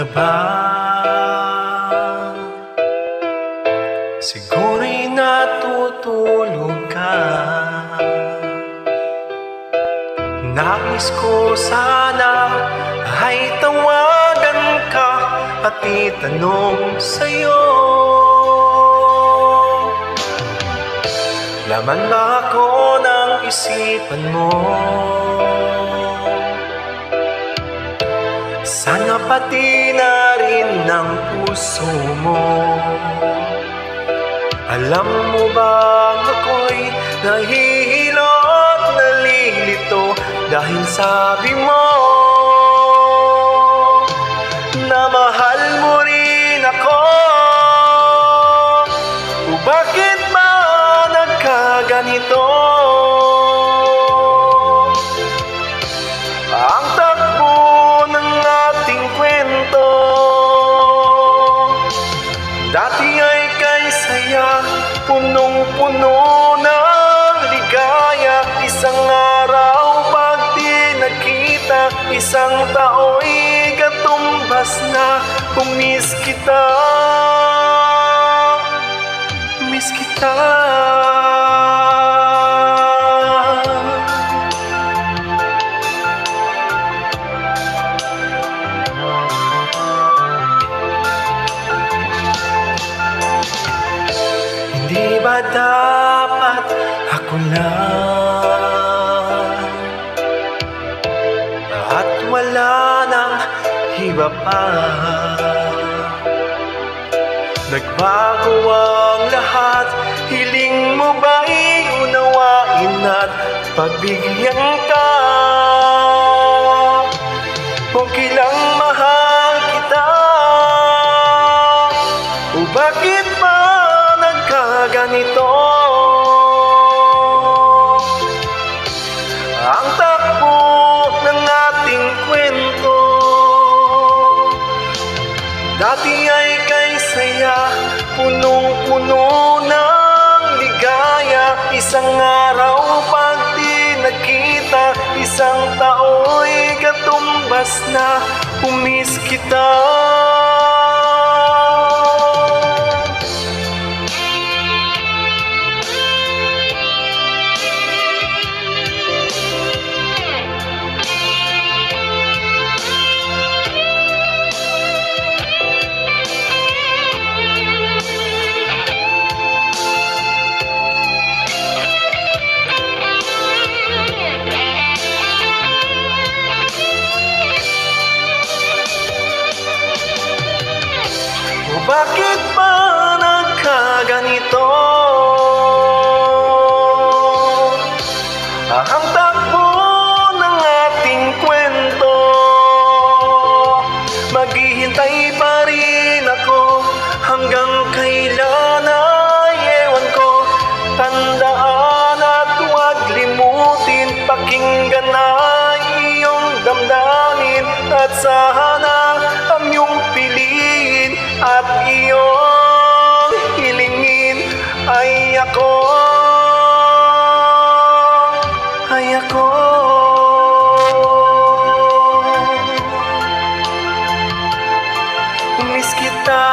na ba? Siguro'y natutulog ka Nais ko sana ay tawagan ka at itanong sa'yo Laman ba ako ng isipan mo? Sana pati na rin ng puso mo Alam mo bang ako'y nahihilo at nalilito Dahil sabi mo Na mahal mo rin ako O bakit ba nagkaganito? Ay kay saya Punong-puno ng ligaya. Isang araw pag di nakita Isang tao'y katumbas na. Umis kita Miss kita dapat ako lang At wala nang iba pa. Nagbago ang lahat Hiling mo ba'y unawain at pagbigyan ka? Okay lang mahal kita O bakit ba nagkaganito? Ang takbo ng ating kwento. Dati ay kay saya Punong-puno ng ligaya. Isang araw pag di nagkita Isang tao'y katumbas na Umis kita sana ang iyong piliin At iyong hilingin. Ay ako Ay ako. Miss kita